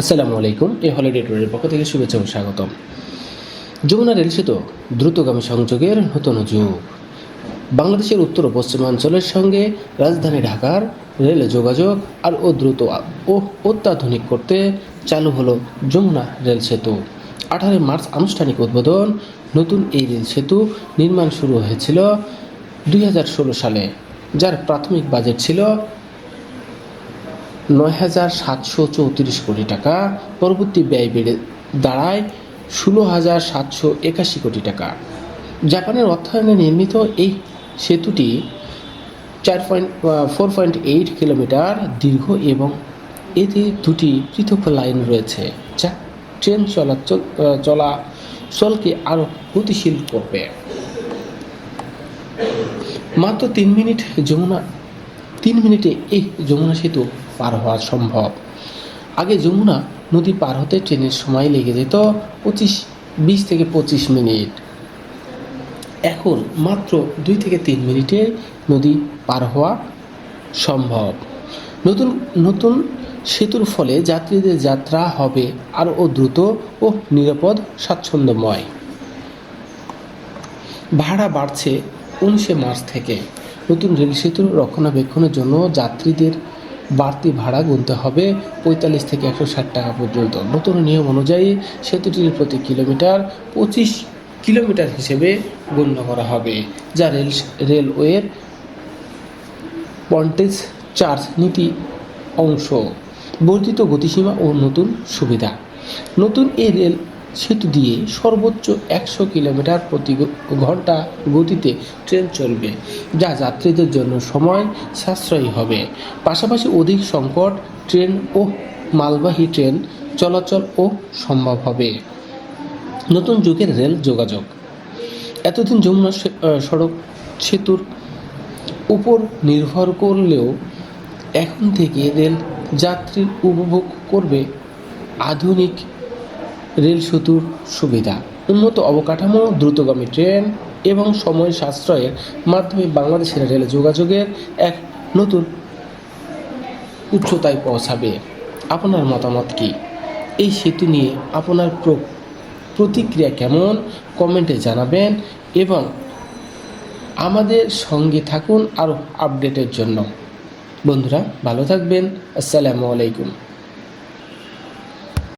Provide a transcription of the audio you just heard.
আসসালামু আলাইকুম এই হলিডে ট্যুরের পক্ষ থেকে শুভেচ্ছা ও স্বাগতম। যমুনা রেল সেতু দ্রুতগামী সংযোগের নতুন যুগ। বাংলাদেশের উত্তর ও পশ্চিমাঞ্চলের সঙ্গে রাজধানী ঢাকার রেল যোগাযোগ আর ও দ্রুত ও অত্যাধুনিক করতে চালু হলো যমুনা রেল সেতু। আঠারোই মার্চ আনুষ্ঠানিক উদ্বোধন, নতুন এই রেল সেতু নির্মাণ শুরু হয়েছিল দুই হাজার ষোলো সালে, যার প্রাথমিক বাজেট ছিল নয় হাজার সাতশো চৌত্রিশ কোটি টাকা। পরবর্তী ব্যয় বেড়ে দাঁড়ায় ষোলো হাজার সাতশো একাশি কোটি টাকা। জাপানের অর্থায়নে নির্মিত এই সেতুটি চার point four point eight kilometre দীর্ঘ এবং এতে দুটি পৃথক লাইন রয়েছে যা ট্রেন চলাচল চলাচলকে আরও গতিশীল করবে। মাত্র তিন মিনিট যমুনা তিন মিনিটে এই যমুনা সেতু পার হওয়া সম্ভব। আগে যমুনা নদী পার হতে ট্রেনের সময় লেগে যেত পঁচিশ, বিশ থেকে পঁচিশ মিনিট। এখন মাত্র দুই থেকে তিন মিনিটে নদী পার হওয়া সম্ভব। নতুন নতুন সেতুর ফলে যাত্রীদের যাত্রা হবে আরও দ্রুত ও নিরাপদ, স্বাচ্ছন্দ্যময়। ভাড়া বাড়ছে উনিশে মার্চ থেকে। নতুন রেল সেতুর রক্ষণাবেক্ষণের জন্য যাত্রীদের বাড়তি ভাড়া গুনতে হবে পঁয়তাল্লিশ থেকে একশো ষাট টাকা পর্যন্ত। নতুন নিয়ম অনুযায়ী সেতুটির প্রতি কিলোমিটার পঁচিশ কিলোমিটার হিসেবে গণ্য করা হবে, যা রেল রেলওয়ের পন্টেজ চার্জ নীতি অংশ, বর্ধিত গতিসীমা ও নতুন সুবিধা। নতুন এই রেল সেতু দিয়ে সর্বোচ্চ একশো কিলোমিটার প্রতি ঘণ্টা গতিতে ট্রেন চলবে, যা যাত্রীদের জন্য সময় সাশ্রয়ী হবে। পাশাপাশি অধিক সংকট, ট্রেন ও মালবাহী ট্রেন চলাচল ও সম্ভব হবে। নতুন যুগের রেল যোগাযোগ। এতদিন যমুনা সড়ক সেতুর উপর নির্ভর করলেও এখন থেকে রেল যাত্রী উপভোগ করবে আধুনিক রেল সেতুর সুবিধা। উন্নত অবকাঠামো, দ্রুতগামী ট্রেন এবং সময় সাশ্রয়ের মাধ্যমে বাংলাদেশের রেল যোগাযোগের এক নতুন উচ্চতায় পৌঁছাবে। আপনার মতামত কি? এই সেতু নিয়ে আপনার প্র- প্রতিক্রিয়া কেমন? কমেন্টে জানাবেন এবং আমাদের সঙ্গে থাকুন আরও আপডেটের জন্য। বন্ধুরা, ভালো থাকবেন। আসসালামু আলাইকুম।